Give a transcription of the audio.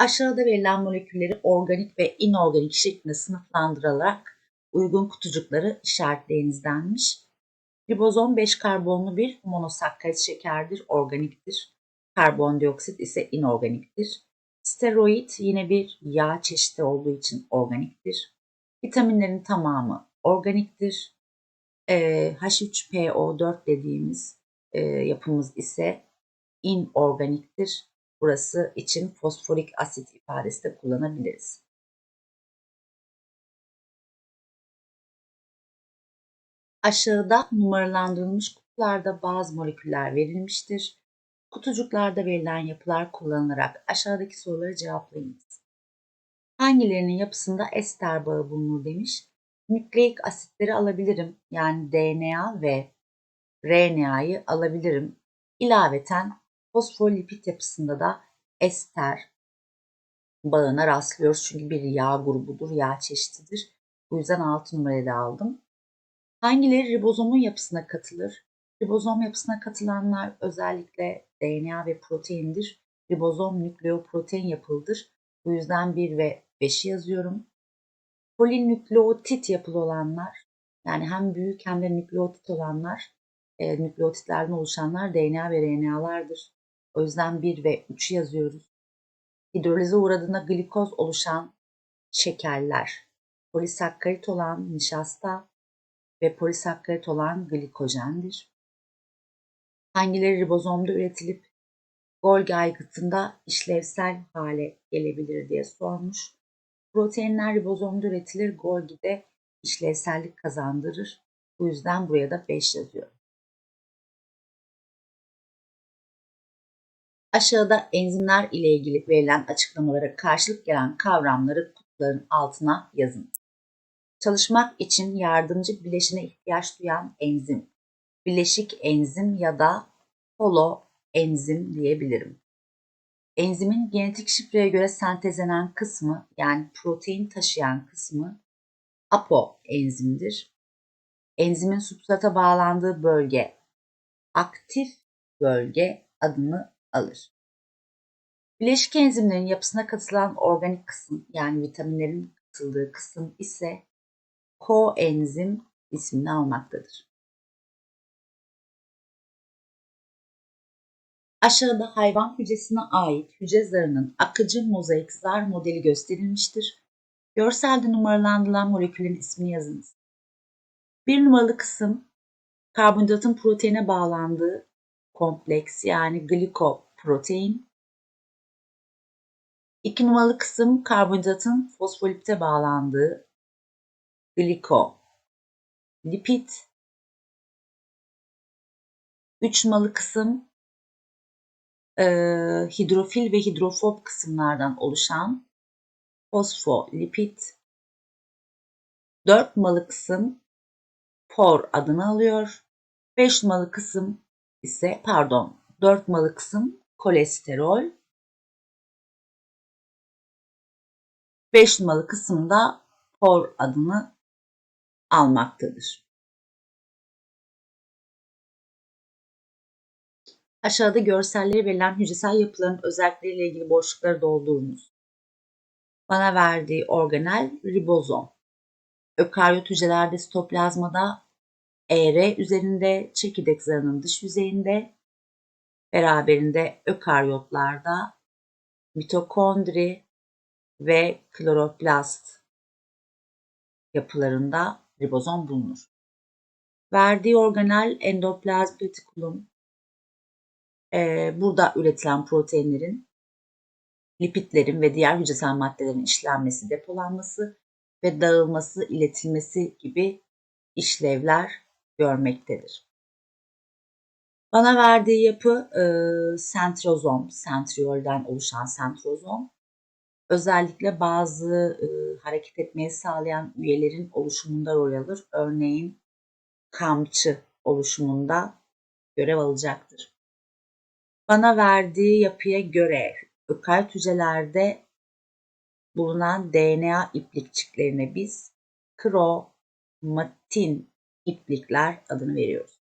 Aşağıda verilen molekülleri organik ve inorganik şeklinde sınıflandırarak uygun kutucukları işaretleyiniz denmiş. Ribozom 5 karbonlu bir monosakkarit şekerdir, organiktir. Karbondioksit ise inorganiktir. Steroid yine bir yağ çeşidi olduğu için organiktir. Vitaminlerin tamamı organiktir. Ee, H3PO4 dediğimiz e, yapımız ise inorganiktir. Burası için fosforik asit ifadesi de kullanabiliriz. Aşağıda numaralandırılmış kutularda bazı moleküller verilmiştir. Kutucuklarda verilen yapılar kullanılarak aşağıdaki soruları cevaplayınız. Hangilerinin yapısında ester bağı bulunur demiş. Nükleik asitleri alabilirim. Yani DNA ve RNA'yı alabilirim. İlaveten fosfolipid yapısında da ester bağına rastlıyoruz. Çünkü bir yağ grubudur, yağ çeşididir. Bu yüzden 6 numarayı da aldım. Hangileri ribozomun yapısına katılır? Ribozom yapısına katılanlar özellikle DNA ve proteindir. Ribozom nükleoprotein yapılıdır. Bu yüzden 1 ve 5'i yazıyorum. Polinükleotit yapılı olanlar, yani hem büyük hem de nükleotit olanlar, e, nükleotitlerden oluşanlar DNA ve RNA'lardır. Yüzden 1 ve 3'ü yazıyoruz. Hidrolize uğradığında glikoz oluşan şekerler, polisakkarit olan nişasta ve polisakkarit olan glikojendir. Hangileri ribozomda üretilip Golgi aygıtında işlevsel hale gelebilir diye sormuş. Proteinler ribozomda üretilir, Golgi'de işlevsellik kazandırır. Bu yüzden buraya da 5 yazıyorum. Aşağıda enzimler ile ilgili verilen açıklamalara karşılık gelen kavramları kutuların altına yazın. Çalışmak için yardımcı bileşine ihtiyaç duyan enzim, bileşik enzim ya da holoenzim diyebilirim. Enzimin genetik şifreye göre sentezlenen kısmı yani protein taşıyan kısmı apoenzimdir. Enzimin substrata bağlandığı bölge aktif bölge adını alır. Bileşik enzimlerin yapısına katılan organik kısım yani vitaminlerin katıldığı kısım ise koenzim ismini almaktadır. Aşağıda hayvan hücresine ait hücre zarının akıcı mozaik zar modeli gösterilmiştir. Görselde numaralandırılan molekülün ismini yazınız. Bir numaralı kısım karbonhidratın proteine bağlandığı kompleks yani glikoprotein. İki numaralı kısım karbonhidratın fosfolipte bağlandığı glikolipid. Üç numaralı kısım e, hidrofil ve hidrofob kısımlardan oluşan fosfolipid. Dört numaralı kısım por adını alıyor. Beş numaralı kısım ise pardon 4 numaralı kısım kolesterol. 5 numaralı kısımda por adını almaktadır. Aşağıda görselleri verilen hücresel yapıların özellikleriyle ilgili boşlukları doldurunuz. Bana verdiği organel ribozom. Ökaryot hücrelerde sitoplazmada ER üzerinde, çekirdek zarının dış yüzeyinde, beraberinde ökaryotlarda mitokondri ve kloroplast yapılarında ribozom bulunur. Verdiği organel endoplazm retikulum e, burada üretilen proteinlerin, lipidlerin ve diğer hücresel maddelerin işlenmesi, depolanması ve dağılması, iletilmesi gibi işlevler görmektedir. Bana verdiği yapı e, sentrozom, sentriolden oluşan sentrozom. Özellikle bazı e, hareket etmeyi sağlayan üyelerin oluşumunda rol alır. Örneğin kamçı oluşumunda görev alacaktır. Bana verdiği yapıya göre ökaryot hücrelerde bulunan DNA iplikçiklerine biz kromatin iplikler adını veriyoruz.